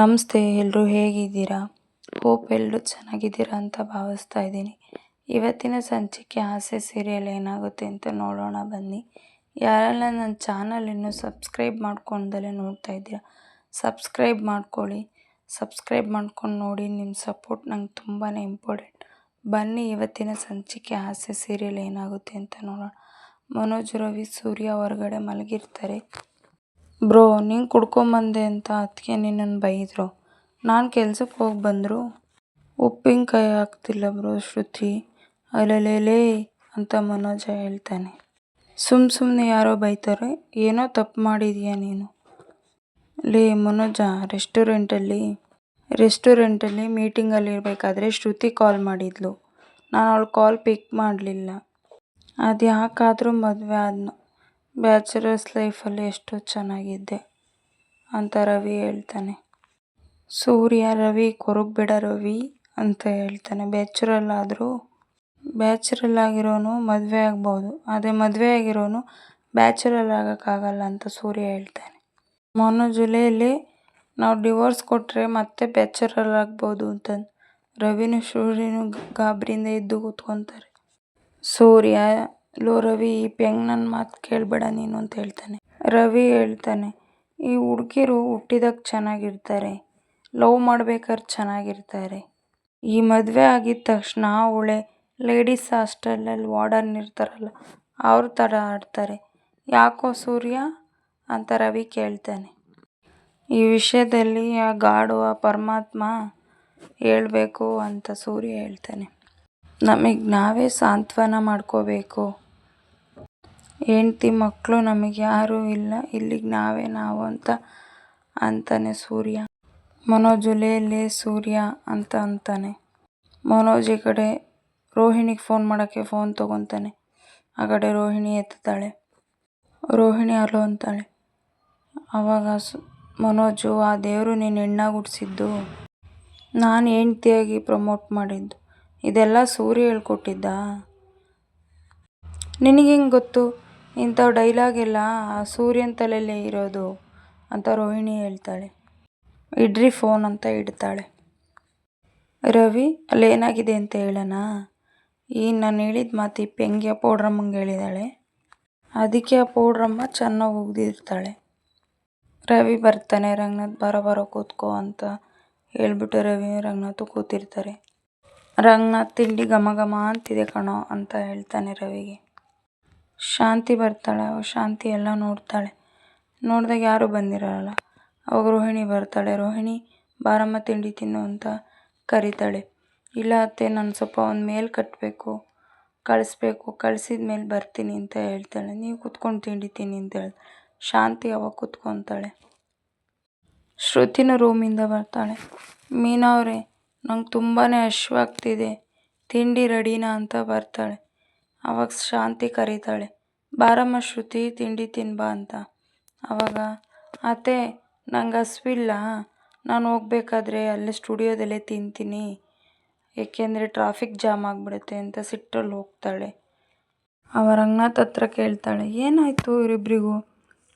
ನಮಸ್ತೆ ಎಲ್ಲರೂ ಹೇಗಿದ್ದೀರಾ? ಹೋಪ್ ಎಲ್ಲರೂ ಚೆನ್ನಾಗಿದ್ದೀರಾ ಅಂತ ಭಾವಿಸ್ತಾ ಇದ್ದೀನಿ. ಇವತ್ತಿನ ಸಂಚಿಕೆ ಆಸೆ ಸೀರಿಯಲ್ ಏನಾಗುತ್ತೆ ಅಂತ ನೋಡೋಣ ಬನ್ನಿ. ಯಾರೆಲ್ಲ ನನ್ನ ಚಾನಲ್ ಇನ್ನೂ ಸಬ್ಸ್ಕ್ರೈಬ್ ಮಾಡ್ಕೊಂಡಲೇ ನೋಡ್ತಾ ಇದ್ದೀರಾ, ಸಬ್ಸ್ಕ್ರೈಬ್ ಮಾಡ್ಕೊಳ್ಳಿ. ಸಬ್ಸ್ಕ್ರೈಬ್ ಮಾಡ್ಕೊಂಡು ನೋಡಿ, ನಿಮ್ಮ ಸಪೋರ್ಟ್ ನಂಗೆ ತುಂಬಾ ಇಂಪಾರ್ಟೆಂಟ್. ಬನ್ನಿ, ಇವತ್ತಿನ ಸಂಚಿಕೆ ಆಸೆ ಸೀರಿಯಲ್ ಏನಾಗುತ್ತೆ ಅಂತ ನೋಡೋಣ. ಮನೋಜ್, ರವಿ, ಸೂರ್ಯ ಹೊರಗಡೆ ಮಲಗಿರ್ತಾರೆ. ಬ್ರೋ, ನೀನು ಕುಡ್ಕೊಂಬಂದೆ ಅಂತ ಅದಕ್ಕೆ ನಿನ್ನನ್ನು ಬೈದರು. ನಾನು ಕೆಲ್ಸಕ್ಕೆ ಹೋಗಿ ಬಂದರು. ಉಪ್ಪಿನಕಾಯಿ ಹಾಕ್ತಿಲ್ಲ ಬ್ರೋ ಶ್ರುತಿ. ಅಲ್ಲಲೇ ಅಂತ ಮನೋಜ ಹೇಳ್ತಾನೆ. ಸುಮ್ಮ ಸುಮ್ಮನೆ ಯಾರೋ ಬೈತಾರೆ. ಏನೋ ತಪ್ಪು ಮಾಡಿದೀಯ ನೀನು? ಲೇ ಮನೋಜ, ರೆಸ್ಟೋರೆಂಟಲ್ಲಿ ರೆಸ್ಟೋರೆಂಟಲ್ಲಿ ಮೀಟಿಂಗಲ್ಲಿ ಇರಬೇಕಾದ್ರೆ ಶ್ರುತಿ ಕಾಲ್ ಮಾಡಿದ್ಲು. ನಾನು ಅವಳು ಕಾಲ್ ಪಿಕ್ ಮಾಡಲಿಲ್ಲ. ಅದು ಯಾಕಾದರೂ ಮದುವೆ ಆದ್ನು. ಬ್ಯಾಚುಲರ್ಸ್ ಲೈಫಲ್ಲಿ ಎಷ್ಟು ಚೆನ್ನಾಗಿದ್ದೆ, ಅಂತ ರವಿ ಹೇಳ್ತಾನೆ. ಸೂರ್ಯ, ರವಿ ಕೊರಗಬೇಡ ರವಿ, ಅಂತ ಹೇಳ್ತಾನೆ. ಬ್ಯಾಚುರಲ್ ಆದರೂ, ಬ್ಯಾಚುರಲ್ ಆಗಿರೋನು ಮದುವೆ ಆಗ್ಬೋದು. ಅದೇ ಮದುವೆ ಆಗಿರೋನು ಬ್ಯಾಚುರಲ್ ಆಗೋಕ್ಕಾಗಲ್ಲ ಅಂತ ಸೂರ್ಯ ಹೇಳ್ತಾನೆ. ಮೊನ್ನೆ ಜುಲೈಲಿ ನಾವು ಡಿವೋರ್ಸ್ ಕೊಟ್ಟರೆ ಮತ್ತೆ ಬ್ಯಾಚುರಲ್ ಆಗ್ಬೋದು ಅಂತ ರವಿನೂ ಸೂರ್ಯನೂ ಗಾಬರಿಯಿಂದ ಎದ್ದು ಕೂತ್ಕೊತಾರೆ. ಸೂರ್ಯ ಲೋ, ರವಿ, ಈ ಪೆಂಗ್ ನನ್ನ ಮಾತು ಕೇಳಬೇಡ ನೀನು ಅಂತ ಹೇಳ್ತಾನೆ. ರವಿ ಹೇಳ್ತಾನೆ, ಈ ಹುಡುಗಿರು ಹುಟ್ಟಿದಾಗ ಚೆನ್ನಾಗಿರ್ತಾರೆ, ಲವ್ ಮಾಡ್ಬೇಕಾದ್ರೆ ಚೆನ್ನಾಗಿರ್ತಾರೆ. ಈ ಮದುವೆ ಆಗಿದ ತಕ್ಷಣ ಅವಳೆ ಲೇಡೀಸ್ ಹಾಸ್ಟೆಲಲ್ಲಿ ವಾರ್ಡನ್ ಇರ್ತಾರಲ್ಲ, ಅವ್ರ ಥರ ಆಡ್ತಾರೆ. ಯಾಕೋ ಸೂರ್ಯ ಅಂತ ರವಿ ಕೇಳ್ತಾನೆ. ಈ ವಿಷಯದಲ್ಲಿ ಆ ಗಾಡು ಪರಮಾತ್ಮ ಹೇಳಬೇಕು ಅಂತ ಸೂರ್ಯ ಹೇಳ್ತಾನೆ. ನಮಗೆ ನಾವೇ ಸಾಂತ್ವನ ಮಾಡ್ಕೋಬೇಕು. ಹೆಂಡ್ತಿ ಮಕ್ಕಳು ನಮಗೆ ಯಾರೂ ಇಲ್ಲ. ಇಲ್ಲಿಗೆ ನಾವೇ ನಾವು ಅಂತ, ಅಂತಾನೆ ಸೂರ್ಯ. ಮನೋಜು ಲೇ ಸೂರ್ಯ ಅಂತ ಅಂತಾನೆ. ಮನೋಜ್ ಈ ಕಡೆ ರೋಹಿಣಿಗೆ ಫೋನ್ ಮಾಡೋಕ್ಕೆ ಫೋನ್ ತೊಗೊತಾನೆ. ಆ ಕಡೆ ರೋಹಿಣಿ ಎತ್ತಾಳೆ. ರೋಹಿಣಿ ಅಲೋ ಅಂತಾಳೆ. ಆವಾಗ ಮನೋಜು, ಆ ದೇವರು ನೀನು ಹೆಣ್ಣಾಗಿ ಹುಟ್ಟಿಸಿದ್ದು ನಾನು ಹೆಂಡ್ತಿಯಾಗಿ ಪ್ರಮೋಟ್ ಮಾಡಿದ್ದು. ಇದೆಲ್ಲ ಸೂರ್ಯ ಹೇಳ್ಕೊಟ್ಟಿದ್ದ? ನಿನಗೆ ಹೆಂಗೆ ಗೊತ್ತು? ಇಂಥವು ಡೈಲಾಗ್ ಎಲ್ಲ ಸೂರ್ಯನ ತಲೆಯಲ್ಲೇ ಇರೋದು ಅಂತ ರೋಹಿಣಿ ಹೇಳ್ತಾಳೆ. ಇಡ್ರಿ ಫೋನ್ ಅಂತ ಇಡ್ತಾಳೆ. ರವಿ, ಅಲ್ಲಿ ಏನಾಗಿದೆ ಅಂತ ಹೇಳೋಣ ಈ ನಾನು ಹೇಳಿದ ಮಾತು ಈ ಪೌಡ್ರಮ್ಮಂಗೆ ಹೇಳಿದಾಳೆ. ಅದಕ್ಕೆ ಆ ಪೌಡ್ರಮ್ಮ ಚೆನ್ನಾಗಿ ಒಗ್ದಿರ್ತಾಳೆ ರವಿ ಬರ್ತಾನೆ, ರಂಗನಾಥ್ ಬರೋ ಬರೋ ಕೂತ್ಕೋ ಅಂತ ಹೇಳ್ಬಿಟ್ಟು ರವಿ, ರಂಗನಾಥು ಕೂತಿರ್ತಾರೆ. ರಂಗನಾಥ್ ತಿಂಡಿ ಘಮ ಘಮ ಅಂತಿದೆ ಕಣೋ ಅಂತ ಹೇಳ್ತಾನೆ ರವಿಗೆ. ಶಾಂತಿ ಬರ್ತಾಳೆ ಶಾಂತಿ ಎಲ್ಲ ನೋಡ್ತಾಳೆ. ನೋಡಿದಾಗ ಯಾರೂ ಬಂದಿರಲ್ಲ. ಅವಾಗ ರೋಹಿಣಿ ಬರ್ತಾಳೆ. ರೋಹಿಣಿ, ಬಾರಮ್ಮ, ತಿಂಡಿ ತಿನ್ನು ಅಂತ ಕರೀತಾಳೆ. ಇಲ್ಲ ಅತ್ತೆ, ನಾನು ಸ್ವಲ್ಪ ಒಂದು ಮೇಲ್ ಕಟ್ಟಬೇಕು ಕಳಿಸ್ಬೇಕು, ಕಳಿಸಿದ ಮೇಲೆ ಬರ್ತೀನಿ ಅಂತ ಹೇಳ್ತಾಳೆ. ನೀವು ಕೂತ್ಕೊಂಡು ತಿಂಡಿ ತಿನ್ನಿ ಅಂತ ಹೇಳಿ ಶಾಂತಿ ಅವಾಗ ಕುತ್ಕೊತಾಳೆ. ಶ್ರುತಿನ ರೂಮಿಂದ ಬರ್ತಾಳೆ. ಮೀನಾ ಅವರೇ, ನಂಗೆ ತುಂಬಾ ಹಶ್ವಾಗ್ತಿದೆ ತಿಂಡಿ ರೆಡಿನಾ ಅಂತ ಬರ್ತಾಳೆ. ಅವಾಗ ಶಾಂತಿ ಕರೀತಾಳೆ. ಬಾರಮ್ಮ ಶ್ರುತಿ, ತಿಂಡಿ ತಿನ್ಬಾ ಅಂತ. ಅವಾಗ, ಅತ್ತೆ, ನಂಗೆ ಹಸ್ವಿಲ್ಲ. ನಾನು ಹೋಗ್ಬೇಕಾದ್ರೆ ಅಲ್ಲೇ ಸ್ಟುಡಿಯೋದಲ್ಲೇ ತಿಂತೀನಿ. ಏಕೆಂದರೆ ಟ್ರಾಫಿಕ್ ಜಾಮ್ ಆಗಿಬಿಡುತ್ತೆ ಅಂತ ಸಿಟ್ಟಲ್ಲಿ ಹೋಗ್ತಾಳೆ. ಅವ ರಂಗನಾಥ್ ಹತ್ರ ಕೇಳ್ತಾಳೆ, ಏನಾಯಿತು ಇವರಿಬ್ಬರಿಗೂ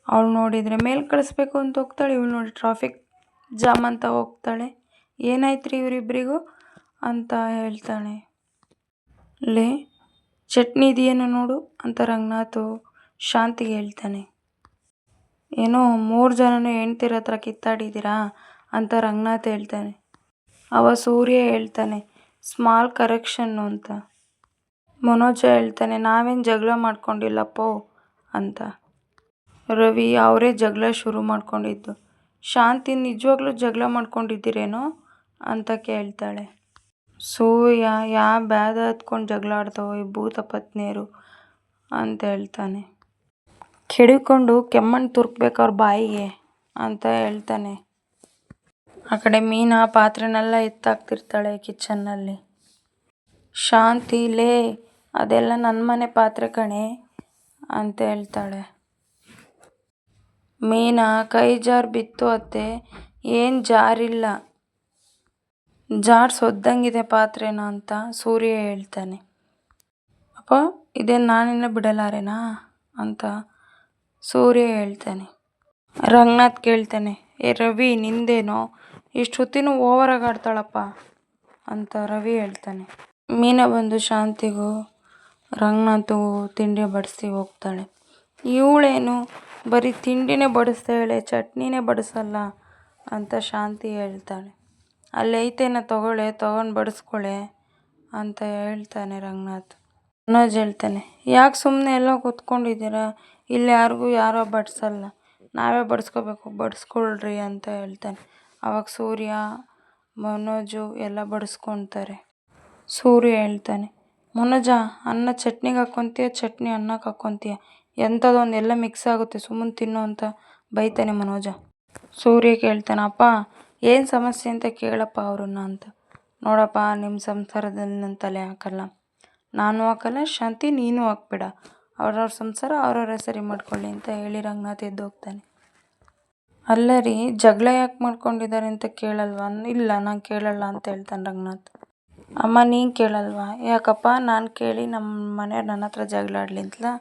ಅವಳು ನೋಡಿದರೆ ಮೇಲೆ ಕಳಿಸ್ಬೇಕು ಅಂತ ಹೋಗ್ತಾಳೆ, ಇವಳು ನೋಡಿ ಟ್ರಾಫಿಕ್ ಜಾಮ್ ಅಂತ ಹೋಗ್ತಾಳೆ. ಏನಾಯ್ತು ರೀ ಇವರಿಬ್ಬರಿಗೂ ಅಂತ ಹೇಳ್ತಾಳೆ. ಲೇ ಚಟ್ನಿ ಇದೆಯೇನೋ ನೋಡು ಅಂತ ರಂಗನಾಥು ಶಾಂತಿಗೆ ಹೇಳ್ತಾನೆ. ಏನೋ ಮೂರು ಜನನು ಹೆಂಡ್ತಿರ ಹತ್ರ ಕಿತ್ತಾಡಿದ್ದೀರಾ ಅಂತ ರಂಗನಾಥ್ ಹೇಳ್ತಾನೆ. ಅವ ಸೂರ್ಯ ಹೇಳ್ತಾನೆ ಸ್ಮಾಲ್ ಕರೆಕ್ಷನ್ನು ಅಂತ. ಮನೋಜ ಹೇಳ್ತಾನೆ, ನಾವೇನು ಜಗಳ ಮಾಡ್ಕೊಂಡಿಲ್ಲಪ್ಪೋ ಅಂತ. ರವಿ ಅವರೇ ಜಗಳ ಶುರು ಮಾಡ್ಕೊಂಡಿದ್ದು. ಶಾಂತಿ, ನಿಜವಾಗ್ಲೂ ಜಗಳ ಮಾಡ್ಕೊಂಡಿದ್ದೀರೇನೋ ಅಂತ ಕೇಳ್ತಾಳೆ. ಸೂರ್ಯ ಯಾ ಬ್ಯಾದ ಹತ್ಕೊಂಡು ಜಗಳ ಆಡ್ತಾವೋ ಈ ಭೂತ ಪತ್ನಿಯರು ಅಂತ ಹೇಳ್ತಾನೆ. ಕೆಡಿಕೊಂಡು ಕೆಮ್ಮಣ್ಣು ತುರ್ಕ್ಬೇಕು ಅವ್ರ ಬಾಯಿಗೆ ಅಂತ ಹೇಳ್ತಾನೆ. ಆ ಕಡೆ ಮೀನಾ ಪಾತ್ರೆನೆಲ್ಲ ಎತ್ತಾಕ್ತಿರ್ತಾಳೆ ಕಿಚನ್ನಲ್ಲಿ. ಶಾಂತಿ ಲೇ, ಅದೆಲ್ಲ ನನ್ನ ಮನೆ ಪಾತ್ರೆ ಕಣೆ ಅಂತ ಹೇಳ್ತಾಳೆ. ಮೀನಾ ಕೈ ಜಾರು ಬಿತ್ತು ಅತ್ತೆ, ಏನು ಜಾರಿಲ್ಲ. ಜಾರ್ ಸೊದ್ದಂಗಿದೆ ಪಾತ್ರೆನ ಅಂತ ಸೂರ್ಯ ಹೇಳ್ತಾನೆ. ಅಪ್ಪ, ಇದೇನು ನಾನಿನ್ನ ಬಿಡಲಾರೆನಾ? ಅಂತ ಸೂರ್ಯ ಹೇಳ್ತಾನೆ. ರಂಗನಾಥ್ ಕೇಳ್ತಾನೆ, ಏ ರವಿ, ನಿಂದೇನೋ? ಇಷ್ಟು ಹೊತ್ತಿನೂ ಓವರಾಗಿ ಆಡ್ತಾಳಪ್ಪ. ಅಂತ ರವಿ ಹೇಳ್ತಾನೆ. ಮೀನಾ ಬಂದು ಶಾಂತಿಗೂ ರಂಗನಾಥು ತಿಂಡಿ ಬಡಿಸಿ ಹೋಗ್ತಾಳೆ. ಇವಳೇನು? ಬರೀ ತಿಂಡಿನೇ ಬಡಿಸ್ತಾಳೆ, ಚಟ್ನಿನೇ ಬಡಿಸಲ್ಲ? ಅಂತ ಶಾಂತಿ ಹೇಳ್ತಾಳೆ. ಅಲ್ಲಿ ಐತೇನ ತಗೊಳ್ಳೆ, ತೊಗೊಂಡು ಬಡಿಸ್ಕೊಳೆ ಅಂತ ಹೇಳ್ತಾನೆ ರಂಗನಾಥ್. ಮನೋಜ್ ಹೇಳ್ತಾನೆ, ಯಾಕೆ ಸುಮ್ಮನೆ ಎಲ್ಲ ಕೂತ್ಕೊಂಡಿದ್ದೀರಾ? ಇಲ್ಲಿ ಯಾರಿಗೂ ಯಾರೋ ಬಡಿಸಲ್ಲ. ನಾವೇ ಬಡಿಸ್ಕೋಬೇಕು, ಬಡಿಸ್ಕೊಳ್ರಿ ಅಂತ ಹೇಳ್ತಾನೆ. ಅವಾಗ ಸೂರ್ಯ, ಮನೋಜು ಎಲ್ಲ ಬಡಿಸ್ಕೊತಾರೆ. ಸೂರ್ಯ ಹೇಳ್ತಾನೆ, ಮನೋಜ, ಅನ್ನ ಚಟ್ನಿಗೆ ಹಾಕ್ಕೊಂತೀಯ ಚಟ್ನಿ ಅನ್ನಕ್ಕೆ ಹಾಕ್ಕೊಂತೀಯ ಎಂಥದೊಂದು ಎಲ್ಲ ಮಿಕ್ಸ್ ಆಗುತ್ತೆ, ಸುಮ್ಮನೆ ತಿನ್ನು ಅಂತ ಬೈತಾನೆ ಮನೋಜ. ಸೂರ್ಯ ಕೇಳ್ತಾನೆ, ಅಪ್ಪ ಏನು ಸಮಸ್ಯೆ ಅಂತ ಕೇಳಪ್ಪ ಅವ್ರನ್ನ ಅಂತ. ನೋಡಪ್ಪ ನಿಮ್ಮ ಸಂಸಾರದಲ್ಲಿ ನನ್ನ ತಲೆ ಹಾಕಲ್ಲ. ನಾನು ಹಾಕಲ್ಲ, ಶಾಂತಿ ನೀನು ಹಾಕ್ಬೇಡ. ಅವ್ರವ್ರ ಸಂಸಾರ ಅವ್ರವ್ರ ಸರಿ ಮಾಡ್ಕೊಳ್ಳಿ ಅಂತ ಹೇಳಿ ರಂಗನಾಥ್ ಎದ್ದು ಹೋಗ್ತಾನೆ. ಅಲ್ಲ ರೀ, ಜಗಳ ಯಾಕೆ ಮಾಡ್ಕೊಂಡಿದ್ದಾರೆ ಅಂತ ಕೇಳಲ್ವಾ? ಇಲ್ಲ, ನಾನು ಕೇಳಲ್ಲ ಅಂತ ಹೇಳ್ತಾನೆ ರಂಗನಾಥ್. ಅಮ್ಮ, ನೀನು ಕೇಳಲ್ವಾ? ಯಾಕಪ್ಪ, ನಾನು ಕೇಳಿ ನಮ್ಮ ಮನೆಯವ್ರು ನನ್ನ ಹತ್ರ ಜಗಳ ಆಡಲಿ ಅಂತಲಾ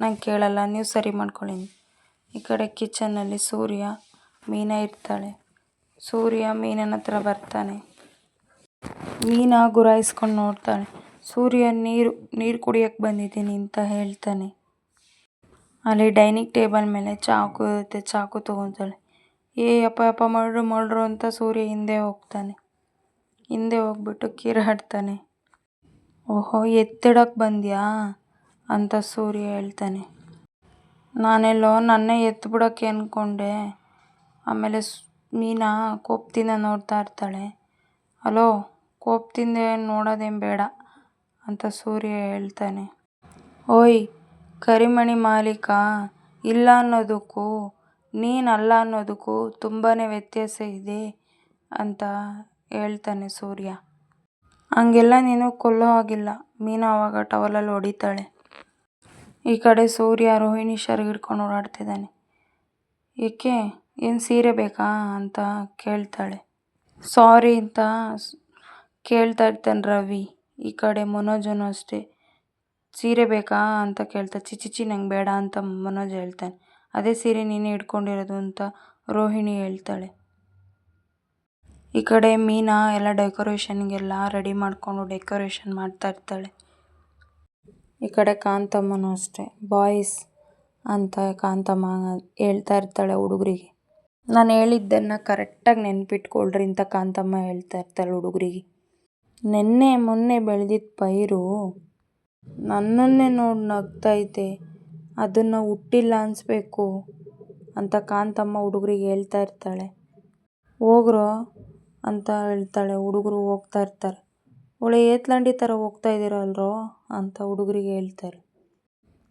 ನಾನು ಕೇಳಲ್ಲ, ನೀವು ಸರಿ ಮಾಡ್ಕೊಳ್ಳಿ ಈ ಕಡೆ ಕಿಚನ್ನಲ್ಲಿ ಸೂರ್ಯ, ಮೀನಾ ಇರ್ತಾಳೆ. ಸೂರ್ಯ ಮೀನನ ಹತ್ರ ಬರ್ತಾನೆ. ಮೀನ ಗುರಾಯಿಸ್ಕೊಂಡು ನೋಡ್ತಾಳೆ. ಸೂರ್ಯ, ನೀರು ನೀರು ಕುಡಿಯೋಕ್ಕೆ ಬಂದಿದ್ದೀನಿ ಅಂತ ಹೇಳ್ತಾನೆ. ಅಲ್ಲಿ ಡೈನಿಂಗ್ ಟೇಬಲ್ ಮೇಲೆ ಚಾಕು ಇರುತ್ತೆ. ಚಾಕು ತೊಗೊತಾಳೆ. ಏ, ಅಪ್ಪ ಅಪ್ಪ ಮಾಡ್ರು ಮಾಡ್ರು ಅಂತ ಸೂರ್ಯ ಹಿಂದೆ ಹೋಗ್ತಾನೆ. ಹಿಂದೆ ಹೋಗ್ಬಿಟ್ಟು ಕಿರಾಡ್ತಾನೆ. ಓಹೋ, ಎತ್ತಿಡಕ್ಕೆ ಬಂದ್ಯಾ? ಅಂತ ಸೂರ್ಯ ಹೇಳ್ತಾನೆ. ನಾನೆಲ್ಲೋ ನನ್ನೇ ಎತ್ತಿಬಿಡೋಕ್ಕೆ ಅಂದ್ಕೊಂಡೆ. ಆಮೇಲೆ ಮೀನಾ ಕೋಪದಿಂದ ನೋಡ್ತಾ ಇರ್ತಾಳೆ. ಅಲೋ, ಕೋಪದಿಂದ ನೋಡೋದೇನು ಬೇಡ ಅಂತ ಸೂರ್ಯ ಹೇಳ್ತಾನೆ. ಓಯ್, ಕರಿಮಣಿ ಮಾಲೀಕ, ಇಲ್ಲ ಅನ್ನೋದಕ್ಕೂ, ನೀನು ಅಲ್ಲ ಅನ್ನೋದಕ್ಕೂ ತುಂಬಾ ವ್ಯತ್ಯಾಸ ಇದೆ ಅಂತ ಹೇಳ್ತಾನೆ ಸೂರ್ಯ. ಹಂಗೆಲ್ಲ ನೀನು ಕೊಲ್ಲೋ ಹಾಗಿಲ್ಲ ಮೀನಾ ಆವಾಗ ಟವಲಲ್ಲಿ ಹೊಡಿತಾಳೆ. ಈ ಕಡೆ ಸೂರ್ಯ ರೋಹಿಣಿ ಶರ್ಗ್ ಹಿಡ್ಕೊಂಡು ಓಡಾಡ್ತಿದ್ದಾನೆ. ಏಕೆ? ಏನು ಸೀರೆ ಬೇಕಾ ಅಂತ ಕೇಳ್ತಾಳೆ. ಸಾರಿ ಅಂತ ಕೇಳ್ತಾ ಇರ್ತಾನೆ ರವಿ. ಈ ಕಡೆ ಮನೋಜನು ಅಷ್ಟೇ. ಸೀರೆ ಬೇಕಾ ಅಂತ ಕೇಳ್ತಾ ಚಿಚಿಚಿ ನಂಗೆ ಬೇಡ ಅಂತ ಮನೋಜ್ ಹೇಳ್ತಾನೆ. ಅದೇ ಸೀರೆ ನೀನೇ ಇಟ್ಕೊಂಡಿರೋದು ಅಂತ ರೋಹಿಣಿ ಹೇಳ್ತಾಳೆ. ಈ ಕಡೆ ಮೀನಾ ಎಲ್ಲ ಡೆಕೋರೇಷನ್ಗೆಲ್ಲ ರೆಡಿ ಮಾಡಿಕೊಂಡು ಡೆಕೋರೇಷನ್ ಮಾಡ್ತಾ ಇರ್ತಾಳೆ. ಈ ಕಡೆ ಕಾಂತಮ್ಮನೂ ಅಷ್ಟೇ. ಬಾಯ್ಸ್ ಅಂತ ಕಾಂತಮ್ಮ ಹೇಳ್ತಾ ಇರ್ತಾಳೆ ಹುಡುಗರಿಗೆ. ನಾನು ಹೇಳಿದ್ದನ್ನು ಕರೆಕ್ಟಾಗಿ ನೆನ್ಪಿಟ್ಕೊಳ್ರಿ ಅಂತ ಕಾಂತಮ್ಮ ಹೇಳ್ತಾ ಇರ್ತಾಳೆ ಹುಡುಗರಿಗೆ. ನಿನ್ನೆ ಮೊನ್ನೆ ಬೆಳೆದಿದ್ದ ಪೈರು ನನ್ನನ್ನೇ ನೋಡಿ ನಗ್ತೈತೆ, ಅದನ್ನು ಹುಟ್ಟಿಲ್ಲ ಅನಿಸ್ಬೇಕು ಅಂತ ಕಾಂತಮ್ಮ ಹುಡುಗರಿಗೆ ಹೇಳ್ತಾ ಇರ್ತಾಳೆ. ಹೋಗ್ರೋ ಅಂತ ಹೇಳ್ತಾಳೆ, ಹುಡುಗರು ಹೋಗ್ತಾ ಇರ್ತಾರೆ. ಒಳ್ಳೆ ಏತ್ಲಂಡಿ ಥರ ಹೋಗ್ತಾ ಇದ್ದೀರಲ್ರೋ ಅಂತ ಹುಡುಗರಿಗೆ ಹೇಳ್ತಾರೆ.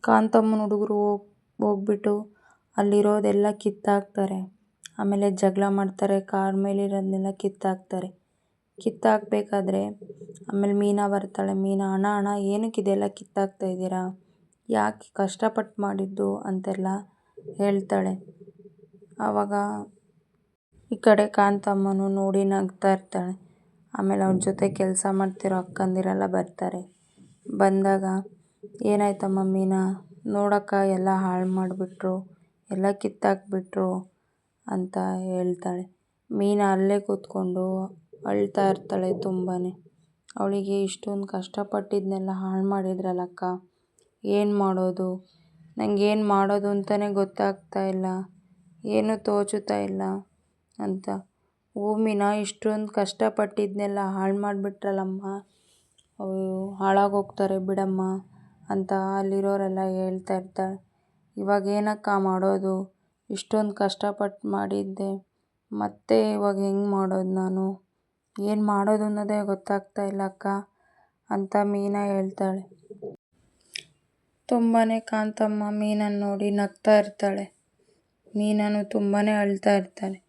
ಕಾಂತಮ್ಮನ ಹುಡುಗರು ಹೋಗಿ, ಹೋಗ್ಬಿಟ್ಟು ಅಲ್ಲಿರೋದೆಲ್ಲ ಕಿತ್ತಾಕ್ತಾರೆ. ಆಮೇಲೆ ಜಗಳ ಮಾಡ್ತಾರೆ, ಕಾರ್ ಮೇಲಿರೋದನ್ನೆಲ್ಲ ಕಿತ್ತಾಕ್ತಾರೆ. ಕಿತ್ತಾಕಬೇಕಾದ್ರೆ ಆಮೇಲೆ ಮೀನಾ ಬರ್ತಾಳೆ, ಮೀನಾ, ಅಣ್ಣ ಅಣ್ಣ, ಏನಕ್ಕೆ ಇದೆಲ್ಲ ಕಿತ್ತಾಕ್ತಾ ಇದ್ದೀರಾ? ಯಾಕೆ ಕಷ್ಟಪಟ್ಟು ಮಾಡಿದ್ದು? ಅಂತೆಲ್ಲ ಹೇಳ್ತಾಳೆ. ಆವಾಗ ಈ ಕಡೆ ಕಾಂತಮ್ಮನು ನೋಡಿ ನಗ್ತಾ ಇರ್ತಾಳೆ. ಆಮೇಲೆ ಅವ್ರ ಜೊತೆ ಕೆಲಸ ಮಾಡ್ತಿರೋ ಅಕ್ಕಂದಿರೆಲ್ಲ ಬರ್ತಾರೆ. ಬಂದಾಗ, ಏನಾಯ್ತಮ್ಮ ಮೀನಾ? ನೋಡಕ್ಕ ಎಲ್ಲ ಹಾಳು ಮಾಡಿಬಿಟ್ರು, ಎಲ್ಲ ಕಿತ್ತಾಕ್ಬಿಟ್ರು ಅಂತ ಹೇಳ್ತಾಳೆ. ಮೀನಾ ಅಲ್ಲೇ ಕೂತ್ಕೊಂಡು ಅಳ್ತಾ ಇರ್ತಾಳೆ ತುಂಬಾ ಅವಳಿಗೆ ಇಷ್ಟೊಂದು ಕಷ್ಟಪಟ್ಟಿದ್ದನ್ನೆಲ್ಲ ಹಾಳು ಮಾಡಿದ್ರಲ್ಲಕ್ಕ? ಏನು ಮಾಡೋದು? ನನಗೇನು ಮಾಡೋದು ಅಂತಲೇ ಗೊತ್ತಾಗ್ತಾ ಇಲ್ಲ. ಏನೂ ತೋಚುತ್ತಾ ಇಲ್ಲ ಅಂತ. ಓ ಇಷ್ಟೊಂದು ಕಷ್ಟಪಟ್ಟಿದ್ದನ್ನೆಲ್ಲ ಹಾಳು ಮಾಡಿಬಿಟ್ರಲ್ಲಮ್ಮ. ಅವರು ಹಾಳಾಗೋಗ್ತಾರೆ ಬಿಡಮ್ಮ ಅಂತ ಅಲ್ಲಿರೋರೆಲ್ಲ ಹೇಳ್ತಾ ಇರ್ತಾಳೆ. ಇವಾಗ ಏನಕ್ಕ ಮಾಡೋದು? ಇಷ್ಟೊಂದು ಕಷ್ಟಪಟ್ಟು ಮಾಡಿದ್ದೆ. ಮತ್ತೆ ಇವಾಗ ಹೆಂಗೆ ಮಾಡೋದು ನಾನು? ಏನು ಮಾಡೋದು ಅನ್ನೋದೇ ಗೊತ್ತಾಗ್ತಾ ಇಲ್ಲ ಅಕ್ಕ ಅಂತ ಮೀನಾ ಹೇಳ್ತಾಳೆ. ತುಂಬಾ ಕಾಂತಮ್ಮ ಮೀನನ್ನು ನೋಡಿ ನಗ್ತಾ ಇರ್ತಾಳೆ. ಮೀನನು ತುಂಬಾ ಅಳ್ತಾ ಇರ್ತಾಳೆ.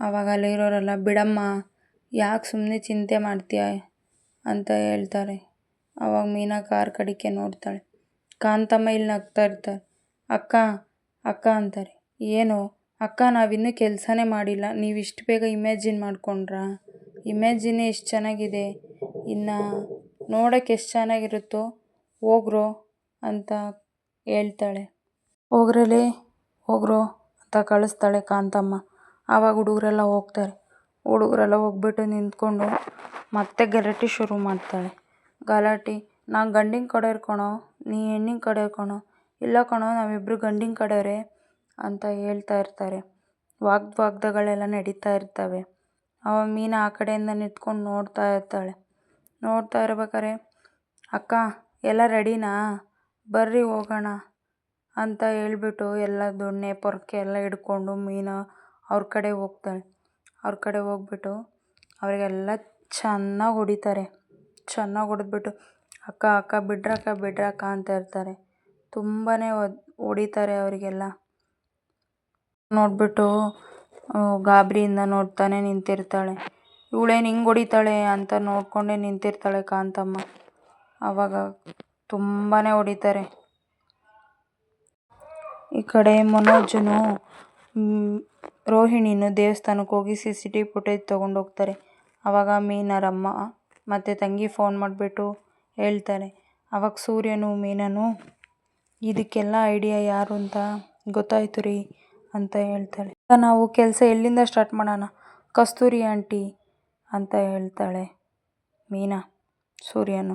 ಆವಾಗ ಅಲ್ಲಿರೋರೆಲ್ಲ ಬಿಡಮ್ಮ, ಯಾಕೆ ಸುಮ್ಮನೆ ಚಿಂತೆ ಮಾಡ್ತೀಯ? ಅಂತ ಹೇಳ್ತಾರೆ. ಆವಾಗ ಮೀನಾ ಕಾರ್ ಕಡಿಕೆ ನೋಡ್ತಾಳೆ. ಕಾಂತಮ್ಮ ಇಲ್ಲಿ ನಗ್ತಾ ಇರ್ತಾರೆ ಅಕ್ಕ ಅಕ್ಕ, ಅಂತಾರೆ. ಏನು? ಅಕ್ಕ, ನಾವಿನ್ನೂ ಕೆಲಸನೇ ಮಾಡಿಲ್ಲ. ನೀವು ಇಷ್ಟು ಬೇಗ ಇಮ್ಯಾಜಿನ್ ಮಾಡ್ಕೊಂಡ್ರಾ? ಇಮ್ಯಾಜಿನೇ ಎಷ್ಟು ಚೆನ್ನಾಗಿದೆ. ಇನ್ನು ನೋಡೋಕ್ಕೆ ಎಷ್ಟು ಚೆನ್ನಾಗಿರುತ್ತೋ ಹೋಗ್ರೋ ಅಂತ ಹೇಳ್ತಾಳೆ. ಹೋಗ್ರಲೇ? ಹೋಗ್ರೋ ಅಂತ ಕಳಿಸ್ತಾಳೆ ಕಾಂತಮ್ಮ. ಆವಾಗ ಹುಡುಗರೆಲ್ಲ ಹೋಗ್ತಾರೆ. ಹುಡುಗರೆಲ್ಲ ಹೋಗ್ಬಿಟ್ಟು ನಿಂತ್ಕೊಂಡು ಮತ್ತೆ ಗಲಾಟೆ ಶುರು ಮಾಡ್ತಾಳೆ. ಗಲಾಟೆ, ನಾನು ಗಂಡಿನ ಕಡೆ ಇರ್ಕೊಣೋ ನೀ ಹೆಣ್ಣಿನ ಕಡೆ ಇರ್ಕೊಣೋ ಇಲ್ಲ ಕಣೋ ನಾವಿಬ್ಬರು ಗಂಡಿನ ಕಡೆಯವರೇ ಅಂತ ಹೇಳ್ತಾ ಇರ್ತಾರೆ. ವಾಗ್ವಾದಗಳೆಲ್ಲ ನಡೀತಾ ಇರ್ತವೆ. ಅವ ಮೀನು ಆ ಕಡೆಯಿಂದ ನಿಂತ್ಕೊಂಡು ನೋಡ್ತಾ ಇರ್ತಾಳೆ. ನೋಡ್ತಾ ಇರ್ಬೇಕಾರೆ ಅಕ್ಕ, ಎಲ್ಲ ರೆಡಿನಾ? ಬರ್ರಿ ಹೋಗೋಣ ಅಂತ ಹೇಳ್ಬಿಟ್ಟು ಎಲ್ಲ ದೊಣ್ಣೆ, ಪೊರಕೆ ಎಲ್ಲ ಹಿಡ್ಕೊಂಡು ಮೀನು ಅವ್ರ ಕಡೆ ಹೋಗ್ತಾಳೆ. ಅವ್ರ ಕಡೆ ಹೋಗ್ಬಿಟ್ಟು ಅವರಿಗೆಲ್ಲ ಚೆನ್ನಾಗಿ ಹೊಡಿತಾರೆ. ಚೆನ್ನಾಗಿ ಹೊಡೆದ್ಬಿಟ್ಟು, ಅಕ್ಕ ಅಕ್ಕ, ಬಿಡ್ರಕ್ಕ ಬಿಡ್ರಕ್ಕ ಅಂತ ಇರ್ತಾರೆ ತುಂಬಾ ಹೊಡಿತಾರೆ ಅವರಿಗೆಲ್ಲ. ನೋಡಿಬಿಟ್ಟು ಗಾಬರಿಯಿಂದ ನೋಡ್ತಾನೆ ನಿಂತಿರ್ತಾಳೆ. ಇವಳೇನು ಹಿಂಗೆ ಹೊಡಿತಾಳೆ ಅಂತ ನೋಡಿಕೊಂಡೇ ನಿಂತಿರ್ತಾಳೆ ಕಾಂತಮ್ಮ. ಆವಾಗ ತುಂಬಾ ಹೊಡಿತಾರೆ. ಈ ಕಡೆ ಮನೋಜನು ರೋಹಿಣಿನೂ ದೇವಸ್ಥಾನಕ್ಕೆ ಹೋಗಿ ಸಿ ಸಿ ಟಿ ಫುಟೇಜ್ ತೊಗೊಂಡು ಹೋಗ್ತಾರೆ. ಆವಾಗ ಮೀನಾರಮ್ಮ ಮತ್ತು ತಂಗಿ ಫೋನ್ ಮಾಡಿಬಿಟ್ಟು ಹೇಳ್ತಾರೆ ಆವಾಗ ಸೂರ್ಯನು, ಮೀನನು, ಇದಕ್ಕೆಲ್ಲ ಐಡಿಯಾ ಯಾರು ಅಂತ ಗೊತ್ತಾಯ್ತು ರೀ. ಅಂತ ಹೇಳ್ತಾಳೆ. ನಾವು ಕೆಲಸ ಎಲ್ಲಿಂದ ಸ್ಟಾರ್ಟ್ ಮಾಡೋಣ? ಕಸ್ತೂರಿ ಆಂಟಿ ಅಂತ ಹೇಳ್ತಾಳೆ ಮೀನಾ ಸೂರ್ಯನು.